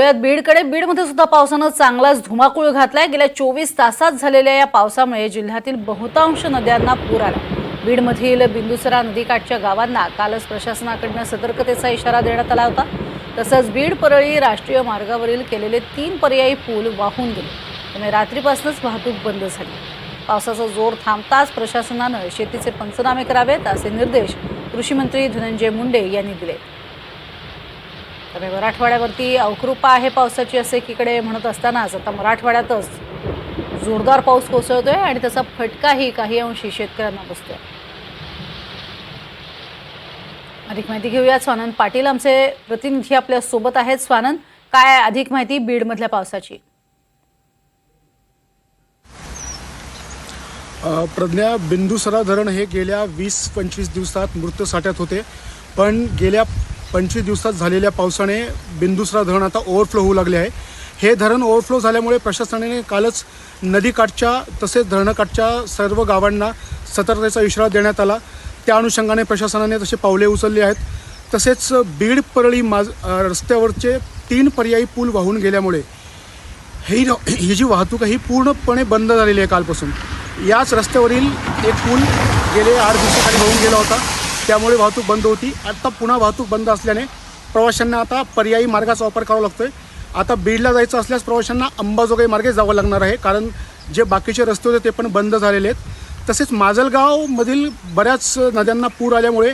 वळूयात बीडकडे बीडमध्ये सुद्धा पावसानं चांगलाच धुमाकूळ घातलाय. गेल्या चोवीस तासात झालेल्या या पावसामुळे जिल्ह्यातील बहुतांश नद्यांना पूर आला. बीडमधील बिंदुसरा नदीकाठच्या गावांना कालच प्रशासनाकडनं सतर्कतेचा इशारा देण्यात आला होता. तसंच बीड परळी राष्ट्रीय मार्गावरील केलेले तीन पर्यायी पूल वाहून गेले. त्यामुळे रात्रीपासूनच वाहतूक बंद झाली. पावसाचा जोर थांबताच प्रशासनानं शेतीचे पंचनामे करावेत असे निर्देश कृषीमंत्री धनंजय मुंडे यांनी दिले त्यामुळे मराठवाड्यावरती अवकृपा आहे पावसाची असे एकीकडे म्हणत असतानाच. आता मराठवाड्यातच जोरदार पाऊस कोसळतोय आणि त्याचा फटकाही काही अंशी शेतकऱ्यांना बसतोय. अधिक माहिती घेऊया स्वानंद पाटील. आमचे प्रतिनिधी आपल्यासोबत आहेत. स्वानंद काय अधिक माहिती बीडमधल्या पावसाची? प्रज्ञा बिंदुसरा धरण हे गेल्या वीस पंचवीस दिवसात मृत साठ्यात होते. पण गेल्या पंचवीस दिवसात झालेल्या पावसाने बिंदुसरा धरण आता ओव्हरफ्लो होऊ लागले आहे. हे धरण ओव्हरफ्लो झाल्यामुळे प्रशासनाने कालच नदीकाठच्या तसेच धरणकाठच्या सर्व गावांना सतर्कतेचा इशारा देण्यात आला. त्या अनुषंगाने प्रशासनाने तसे पावले उचलली आहेत. तसेच बीड परळी माज रस्त्यावरचे तीन पर्यायी पूल वाहून गेल्यामुळे ही ही जी वाहतूक आहे ही पूर्णपणे बंद झालेली आहे कालपासून. याच रस्त्यावरील एक पूल गेले आठ दिवसाखाली वाहून गेला होता. त्यामुळे वाहतूक बंद होती. आता पुन्हा वाहतूक बंद असल्याने प्रवाशांना आता पर्यायी मार्गाचा वापर करावा लागतोय. आता बीडला जायचं असल्यास प्रवाशांना अंबाजोगाई मार्गे जावं लागणार आहे. कारण जे बाकीचे रस्ते होते ते पण बंद झालेले आहेत. तसेच माजलगावमधील बऱ्याच नद्यांना पूर आल्यामुळे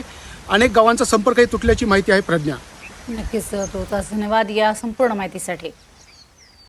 अनेक गावांचा संपर्कही तुटल्याची माहिती आहे प्रज्ञा. नक्कीच तो धन्यवाद या संपूर्ण माहितीसाठी.